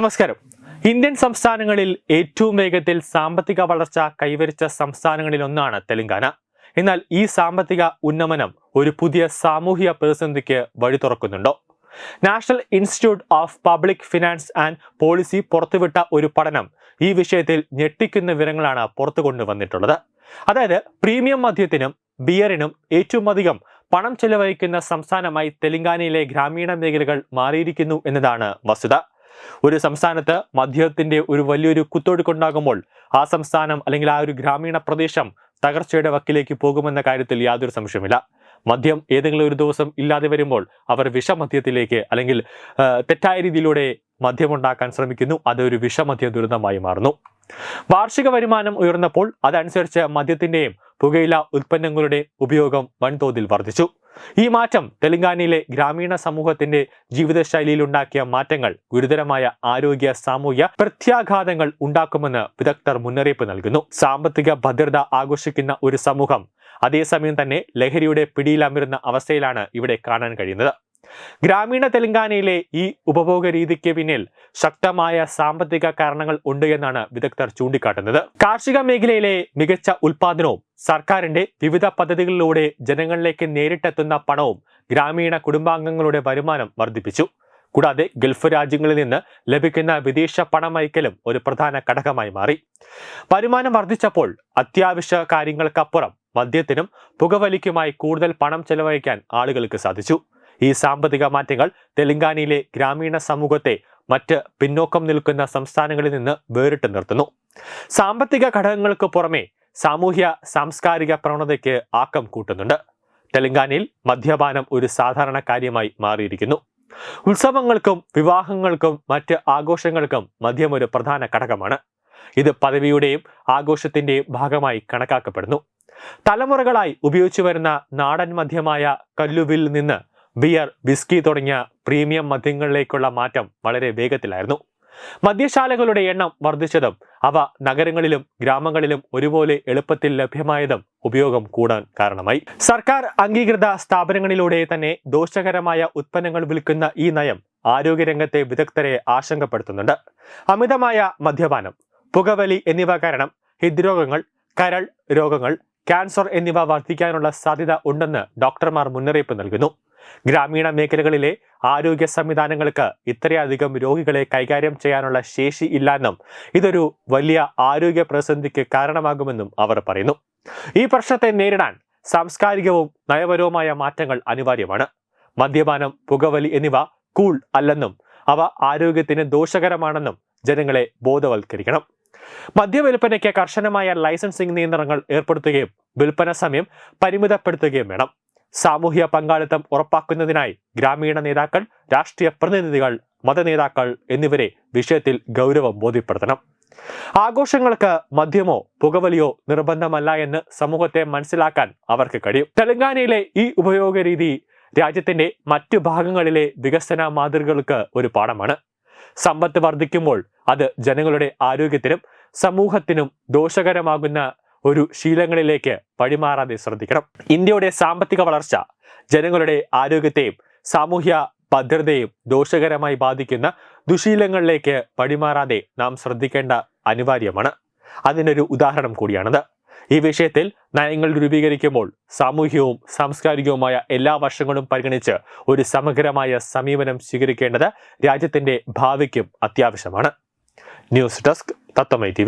നമസ്കാരം. ഇന്ത്യൻ സംസ്ഥാനങ്ങളിൽ ഏറ്റവും വേഗത്തിൽ സാമ്പത്തിക വളർച്ച കൈവരിച്ച സംസ്ഥാനങ്ങളിൽ ഒന്നാണ് തെലങ്കാന. എന്നാൽ ഈ സാമ്പത്തിക ഉന്നമനം ഒരു പുതിയ സാമൂഹിക പ്രതിസന്ധിക്ക് വഴി തുറക്കുന്നുണ്ടോ? National institute of public finance and policy പുറത്തുവിട്ട ഒരു പഠനം ഈ വിഷയത്തിൽ ഞെട്ടിക്കുന്ന വിവരങ്ങളാണ് പുറത്തു കൊണ്ടുവന്നിട്ടുള്ളത് അതായത് പ്രീമിയം മദ്യത്തിനും ബിയറിനും ഏറ്റവും അധികം പണം ചെലവഴിക്കുന്ന സംസ്ഥാനമായി തെലങ്കാനയിലെ ഗ്രാമീണ മേഖലകൾ മാറിയിരിക്കുന്നു എന്നതാണ് വസ്തുത. ഒരു സംസ്ഥാനത്ത് മദ്യത്തിന്റെ ഒരു വലിയൊരു കുത്തൊഴുക്കുണ്ടാകുമ്പോൾ ആ സംസ്ഥാനം അല്ലെങ്കിൽ ആ ഒരു ഗ്രാമീണ പ്രദേശം തകർച്ചയുടെ വക്കിലേക്ക് പോകുമെന്ന കാര്യത്തിൽ യാതൊരു സംശയമില്ല മദ്യം ഏതെങ്കിലും ഒരു ദിവസം ഇല്ലാതെ വരുമ്പോൾ അവർ വിഷമദ്യത്തിലേക്ക് അല്ലെങ്കിൽ തെറ്റായ രീതിയിലൂടെ മദ്യമുണ്ടാക്കാൻ ശ്രമിക്കുന്നു. അതൊരു വിഷമദ്യ ദുരന്തമായി മാറുന്നു. വാർഷിക വരുമാനം ഉയർന്നപ്പോൾ അതനുസരിച്ച് മദ്യത്തിന്റെയും പുകയില ഉൽപ്പന്നങ്ങളുടെ ഉപയോഗം വൻതോതിൽ വർദ്ധിച്ചു. ഈ മാറ്റം തെലങ്കാനയിലെ ഗ്രാമീണ സമൂഹത്തിന്റെ ജീവിതശൈലിയിൽ ഉണ്ടാക്കിയ മാറ്റങ്ങൾ ഗുരുതരമായ ആരോഗ്യ സാമൂഹ്യ പ്രത്യാഘാതങ്ങൾ ഉണ്ടാക്കുമെന്ന് വിദഗ്ധർ മുന്നറിയിപ്പ് നൽകുന്നു. സാമ്പത്തിക ഭദ്രത ആഘോഷിക്കുന്ന ഒരു സമൂഹം അതേസമയം തന്നെ ലഹരിയുടെ പിടിയിലമരുന്ന അവസ്ഥയിലാണ് ഇവിടെ കാണാൻ കഴിയുന്നത്. ഗ്രാമീണ തെലങ്കാനയിലെ ഈ ഉപഭോഗ രീതിക്ക് പിന്നിൽ ശക്തമായ സാമ്പത്തിക കാരണങ്ങൾ ഉണ്ട് എന്നാണ് വിദഗ്ധർ ചൂണ്ടിക്കാട്ടുന്നത്. കാർഷിക മേഖലയിലെ മികച്ച ഉൽപാദനവും സർക്കാരിന്റെ വിവിധ പദ്ധതികളിലൂടെ ജനങ്ങളിലേക്ക് നേരിട്ടെത്തുന്ന പണവും ഗ്രാമീണ കുടുംബാംഗങ്ങളുടെ വരുമാനം വർദ്ധിപ്പിച്ചു. കൂടാതെ ഗൾഫ് രാജ്യങ്ങളിൽ നിന്ന് ലഭിക്കുന്ന വിദേശ പണമയക്കലും ഒരു പ്രധാന ഘടകമായി മാറി. വരുമാനം വർദ്ധിച്ചപ്പോൾ അത്യാവശ്യ കാര്യങ്ങൾക്കപ്പുറം മദ്യത്തിനും പുകവലിക്കുമായി കൂടുതൽ പണം ചെലവഴിക്കാൻ ആളുകൾക്ക് സാധിച്ചു. ഈ സാമ്പത്തിക മാറ്റങ്ങൾ തെലങ്കാനയിലെ ഗ്രാമീണ സമൂഹത്തെ മറ്റ് പിന്നോക്കം നിൽക്കുന്ന സംസ്ഥാനങ്ങളിൽ നിന്ന് വേറിട്ട് നിർത്തുന്നു. സാമ്പത്തിക ഘടകങ്ങൾക്ക് പുറമെ സാമൂഹ്യ സാംസ്കാരിക പ്രവണതയ്ക്ക് ആക്കം കൂട്ടുന്നുണ്ട്. തെലങ്കാനയിൽ മദ്യപാനം ഒരു സാധാരണ കാര്യമായി മാറിയിരിക്കുന്നു. ഉത്സവങ്ങൾക്കും വിവാഹങ്ങൾക്കും മറ്റ് ആഘോഷങ്ങൾക്കും മദ്യം ഒരു പ്രധാന ഘടകമാണ്. ഇത് പദവിയുടെയും ആഘോഷത്തിന്റെയും ഭാഗമായി കണക്കാക്കപ്പെടുന്നു. തലമുറകളായി ഉപയോഗിച്ചു വരുന്ന നാടൻ മദ്യമായ കല്ലുവിൽ നിന്ന് ബിയർ വിസ്കി തുടങ്ങിയ പ്രീമിയം മദ്യങ്ങളിലേക്കുള്ള മാറ്റം വളരെ വേഗത്തിലായിരുന്നു. മദ്യശാലകളുടെ എണ്ണം വർദ്ധിച്ചതും അവ നഗരങ്ങളിലും ഗ്രാമങ്ങളിലും ഒരുപോലെ എളുപ്പത്തിൽ ലഭ്യമായതും ഉപയോഗം കൂടാൻ കാരണമായി. സർക്കാർ അംഗീകൃത സ്ഥാപനങ്ങളിലൂടെ തന്നെ ദോഷകരമായ ഉത്പന്നങ്ങൾ വിൽക്കുന്ന ഈ നയം ആരോഗ്യരംഗത്തെ വിദഗ്ധരെ ആശങ്കപ്പെടുത്തുന്നുണ്ട്. അമിതമായ മദ്യപാനം പുകവലി എന്നിവ കാരണം ഹൃദ്രോഗങ്ങൾ കരൾ രോഗങ്ങൾ ക്യാൻസർ എന്നിവ വർദ്ധിക്കാനുള്ള സാധ്യത ഉണ്ടെന്ന് ഡോക്ടർമാർ മുന്നറിയിപ്പ് നൽകുന്നു. ഗ്രാമീണ മേഖലകളിലെ ആരോഗ്യ സംവിധാനങ്ങൾക്ക് ഇത്രയധികം രോഗികളെ കൈകാര്യം ചെയ്യാനുള്ള ശേഷി ഇല്ലെന്നും ഇതൊരു വലിയ ആരോഗ്യ പ്രതിസന്ധിക്ക് കാരണമാകുമെന്നും അവർ പറയുന്നു. ഈ പ്രശ്നത്തെ നേരിടാൻ സാംസ്കാരികവും നയപരവുമായ മാറ്റങ്ങൾ അനിവാര്യമാണ്. മദ്യപാനം പുകവലി എന്നിവ കൂൾ അല്ലെന്നും അവ ആരോഗ്യത്തിന് ദോഷകരമാണെന്നും ജനങ്ങളെ ബോധവൽക്കരിക്കണം. മദ്യവിൽപ്പനയ്ക്ക് കർശനമായ ലൈസൻസിംഗ് നിയന്ത്രണങ്ങൾ ഏർപ്പെടുത്തുകയും വിൽപ്പന സമയം പരിമിതപ്പെടുത്തുകയും വേണം. സാമൂഹ്യ പങ്കാളിത്തം ഉറപ്പാക്കുന്നതിനായി ഗ്രാമീണ നേതാക്കൾ രാഷ്ട്രീയ പ്രതിനിധികൾ മതനേതാക്കൾ എന്നിവരെ വിഷയത്തിൽ ഗൗരവം ബോധ്യപ്പെടുത്തണം. ആഘോഷങ്ങൾക്ക് മദ്യമോ പുകവലിയോ നിർബന്ധമല്ല എന്ന് സമൂഹത്തെ മനസ്സിലാക്കാൻ അവർക്ക് കഴിയും. തെലങ്കാനയിലെ ഈ ഉപയോഗ രീതി രാജ്യത്തിന്റെ മറ്റു ഭാഗങ്ങളിലെ വികസന മാതൃകകൾക്ക് ഒരു പാഠമാണ്. സമ്പത്ത് വർദ്ധിക്കുമ്പോൾ അത് ജനങ്ങളുടെ ആരോഗ്യത്തിനും സമൂഹത്തിനും ദോഷകരമാകുന്ന ഒരു ശീലങ്ങളിലേക്ക് വഴിമാറാതെ ശ്രദ്ധിക്കണം. ഇന്ത്യയുടെ സാമ്പത്തിക വളർച്ച ജനങ്ങളുടെ ആരോഗ്യത്തെയും സാമൂഹ്യ ഭദ്രതയും ദോഷകരമായി ബാധിക്കുന്ന ദുശീലങ്ങളിലേക്ക് വഴിമാറാതെ നാം ശ്രദ്ധിക്കേണ്ട അനിവാര്യമാണ്. അതിനൊരു ഉദാഹരണം കൂടിയാണത്. ഈ വിഷയത്തിൽ നയങ്ങൾ രൂപീകരിക്കുമ്പോൾ സാമൂഹ്യവും സാംസ്കാരികവുമായ എല്ലാ വശങ്ങളും പരിഗണിച്ച് ഒരു സമഗ്രമായ സമീപനം സ്വീകരിക്കേണ്ടത് രാജ്യത്തിന്റെ ഭാവിക്കും അത്യാവശ്യമാണ്. News desk തത്തമൈ T